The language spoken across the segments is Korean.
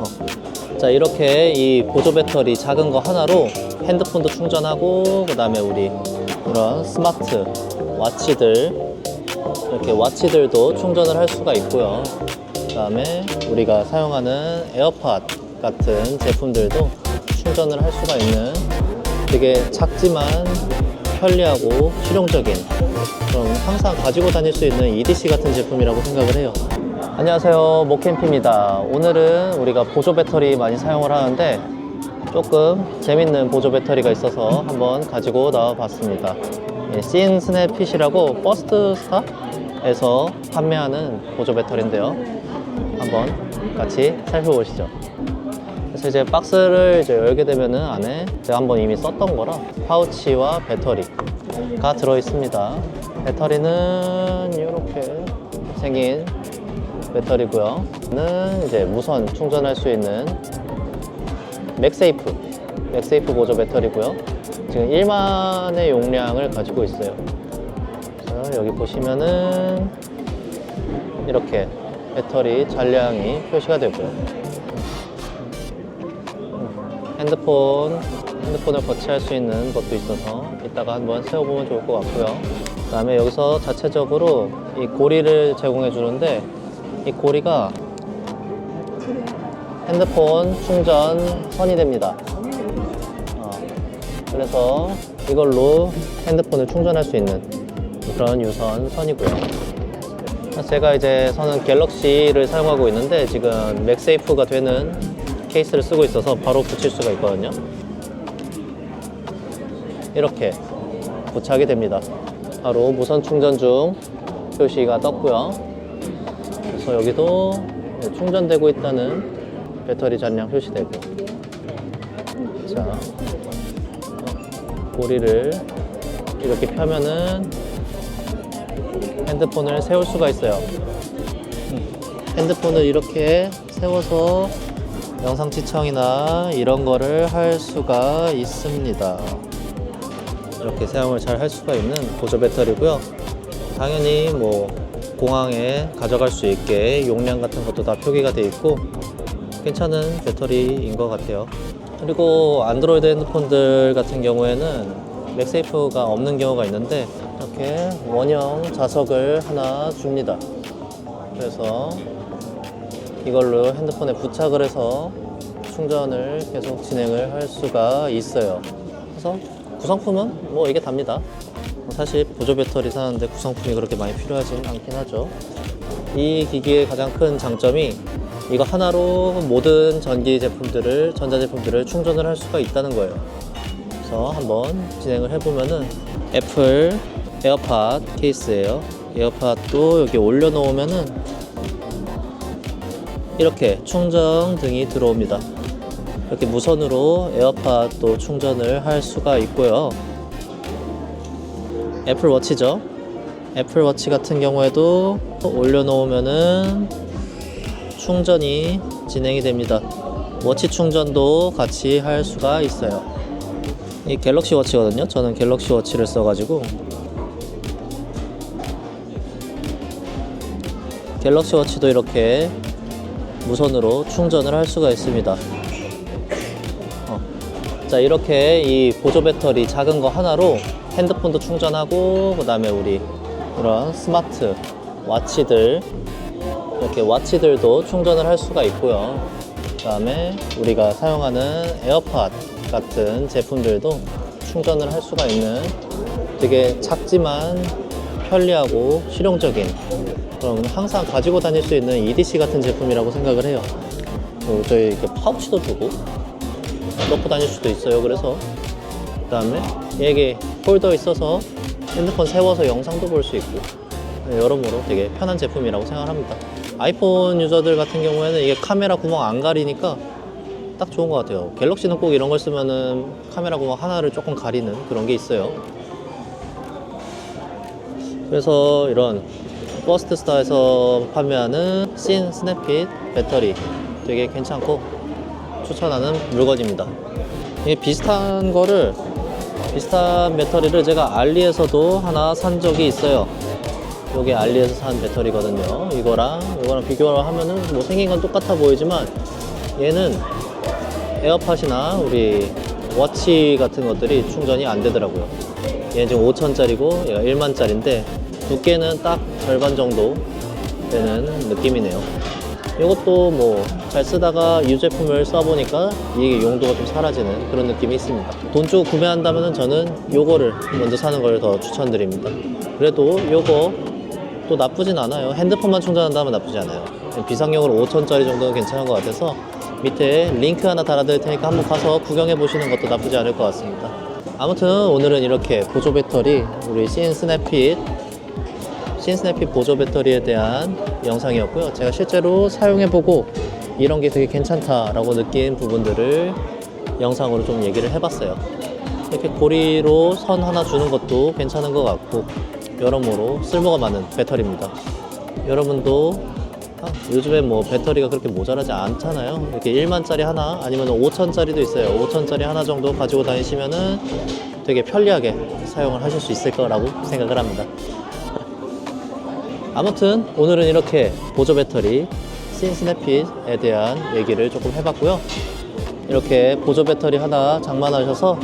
어. 자 이렇게 이 보조 배터리 작은 거 하나로 핸드폰도 충전하고 그 다음에 우리 이런 스마트 와치들 이렇게 와치들도 충전을 할 수가 있고요 그 다음에 우리가 사용하는 에어팟 같은 제품들도 충전을 할 수가 있는 되게 작지만 편리하고 실용적인 그럼 항상 가지고 다닐 수 있는 EDC 같은 제품이라고 생각을 해요. 안녕하세요. 모캠피입니다. 오늘은 우리가 보조 배터리 많이 사용을 하는데 조금 재밌는 보조 배터리가 있어서 한번 가지고 나와 봤습니다. 씬 스냅핏이라고 버스트 스타에서 판매하는 보조 배터리인데요. 한번 같이 살펴보시죠. 그래서 이제 박스를 이제 열게 되면은 안에 제가 한번 이미 썼던 거라 파우치와 배터리가 들어 있습니다. 배터리는 이렇게 생긴 배터리고요. 는 이제 무선 충전할 수 있는 맥세이프, 맥세이프 보조 배터리고요. 지금 1만의 용량을 가지고 있어요. 그래서 여기 보시면은 이렇게 배터리 잔량이 표시가 되고요. 핸드폰, 핸드폰을 거치할 수 있는 것도 있어서 이따가 한번 세워보면 좋을 것 같고요. 그 다음에 여기서 자체적으로 이 고리를 제공해 주는데 이 고리가 핸드폰 충전 선이 됩니다. 어, 그래서 이걸로 핸드폰을 충전할 수 있는 그런 유선 선이고요. 제가 이제 저는 갤럭시를 사용하고 있는데 지금 맥세이프가 되는 케이스를 쓰고 있어서 바로 붙일 수가 있거든요. 이렇게 부착이 됩니다. 바로 무선 충전 중 표시가 떴고요. 그래서 여기도 충전되고 있다는 배터리 잔량 표시되고. 자, 고리를 이렇게 펴면은 핸드폰을 세울 수가 있어요. 핸드폰을 이렇게 세워서 영상 시청이나 이런 거를 할 수가 있습니다. 이렇게 사용을 잘 할 수가 있는 보조 배터리고요. 당연히 뭐 공항에 가져갈 수 있게 용량 같은 것도 다 표기가 되어 있고 괜찮은 배터리인 것 같아요. 그리고 안드로이드 핸드폰들 같은 경우에는 맥세이프가 없는 경우가 있는데 이렇게 원형 자석을 하나 줍니다. 그래서 이걸로 핸드폰에 부착을 해서 충전을 계속 진행을 할 수가 있어요. 그래서 구성품은 뭐 이게 답니다. 사실 보조 배터리 사는데 구성품이 그렇게 많이 필요하진 않긴 하죠. 이 기기의 가장 큰 장점이 이거 하나로 모든 전기 제품들을, 전자 제품들을 충전을 할 수가 있다는 거예요. 그래서 한번 진행을 해보면은 애플 에어팟 케이스예요. 에어팟도 여기 올려놓으면은 이렇게 충전 등이 들어옵니다. 이렇게 무선으로 에어팟도 충전을 할 수가 있고요. 애플워치죠. 애플워치 같은 경우에도 올려놓으면은 충전이 진행이 됩니다. 워치 충전도 같이 할 수가 있어요. 이 갤럭시 워치거든요. 저는 갤럭시 워치를 써가지고 갤럭시 워치도 이렇게 무선으로 충전을 할 수가 있습니다. 어. 자 이렇게 이 보조 배터리 작은 거 하나로 핸드폰도 충전하고 그 다음에 우리 이런 스마트 와치들 이렇게 와치들도 충전을 할 수가 있고요. 그 다음에 우리가 사용하는 에어팟 같은 제품들도 충전을 할 수가 있는 되게 작지만 편리하고 실용적인 그럼 항상 가지고 다닐 수 있는 EDC 같은 제품이라고 생각을 해요. 저희 이렇게 파우치도 두고 넣고 다닐 수도 있어요. 그래서 그 다음에 이게 폴더 있어서 핸드폰 세워서 영상도 볼 수 있고 여러모로 되게 편한 제품이라고 생각합니다. 아이폰 유저들 같은 경우에는 이게 카메라 구멍 안 가리니까 딱 좋은 것 같아요. 갤럭시는 꼭 이런 걸 쓰면은 카메라 구멍 하나를 조금 가리는 그런 게 있어요. 그래서 이런 버스트 스타에서 판매하는 씬 스냅핏 배터리 되게 괜찮고 추천하는 물건입니다. 이 비슷한 거를 비슷한 배터리를 제가 알리에서도 하나 산 적이 있어요. 이게 알리에서 산 배터리거든요. 이거랑 이거랑 비교를 하면은 뭐 생긴 건 똑같아 보이지만 얘는 에어팟이나 우리 워치 같은 것들이 충전이 안 되더라고요. 얘는 지금 5천짜리고 얘가 1만짜리인데 두께는 딱 절반 정도 되는 느낌이네요. 이것도 뭐 잘 쓰다가 이 제품을 써보니까 이게 용도가 좀 사라지는 그런 느낌이 있습니다. 돈 주고 구매한다면 저는 요거를 먼저 사는 걸 더 추천드립니다. 그래도 요거 또 나쁘진 않아요. 핸드폰만 충전한다면 나쁘지 않아요. 비상용으로 5천짜리 정도는 괜찮은 것 같아서 밑에 링크 하나 달아드릴 테니까 한번 가서 구경해 보시는 것도 나쁘지 않을 것 같습니다. 아무튼 오늘은 이렇게 보조 배터리 우리 신 스냅핏 신 스냅핏 보조 배터리에 대한 영상이었고요. 제가 실제로 사용해보고 이런 게 되게 괜찮다라고 느낀 부분들을 영상으로 좀 얘기를 해봤어요. 이렇게 고리로 선 하나 주는 것도 괜찮은 것 같고 여러모로 쓸모가 많은 배터리입니다. 여러분도 아, 요즘에 뭐 배터리가 그렇게 모자라지 않잖아요. 이렇게 1만짜리 하나 아니면 5천짜리도 있어요. 5천짜리 하나 정도 가지고 다니시면은 되게 편리하게 사용을 하실 수 있을 거라고 생각을 합니다. 아무튼 오늘은 이렇게 보조 배터리 신스냅핏에 대한 얘기를 조금 해봤고요. 이렇게 보조 배터리 하나 장만하셔서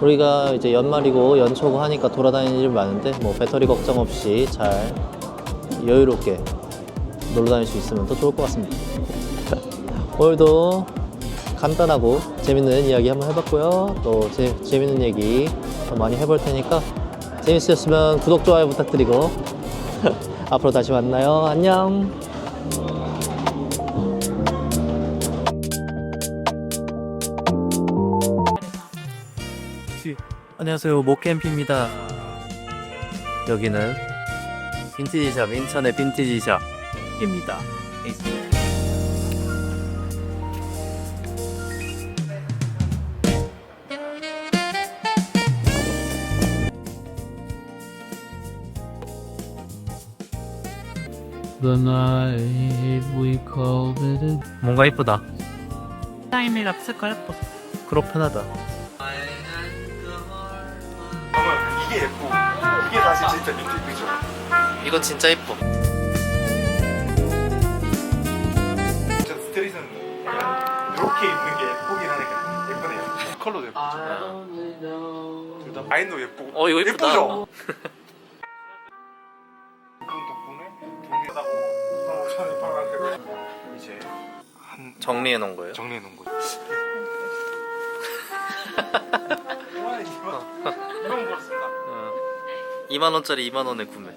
우리가 이제 연말이고 연초고 하니까 돌아다니는 일이 많은데 뭐 배터리 걱정 없이 잘 여유롭게 놀러 다닐 수 있으면 더 좋을 것 같습니다. 오늘도 간단하고 재밌는 이야기 한번 해봤고요. 또 재, 재밌는 얘기 더 많이 해볼 테니까 재밌으셨으면 구독, 좋아요 부탁드리고 앞으로 다시 만나요. 안녕. 안녕하세요. 모캠피입니다. 여기는 빈티지샵 인천의 빈티지샵입니다. The night we called it a 뭔가 이쁘다. 타임이라 쓸까 예뻐. 그렇 편하다. 이게 예쁘고 이게 사실 진짜 빈티지죠 이건 진짜 이뻐. 저 스트릿은 이렇게 입는 게 예쁘긴 하니까 예쁘네요 컬러도 예쁘죠 둘다 라인도 예쁘고 어, 이거 예쁘다. 예쁘죠? 정리해 놓은 거예요. 정리해 놓은 거죠 이만 이만 이만 벌었습니다 2만 원짜리 2만 원에 구매.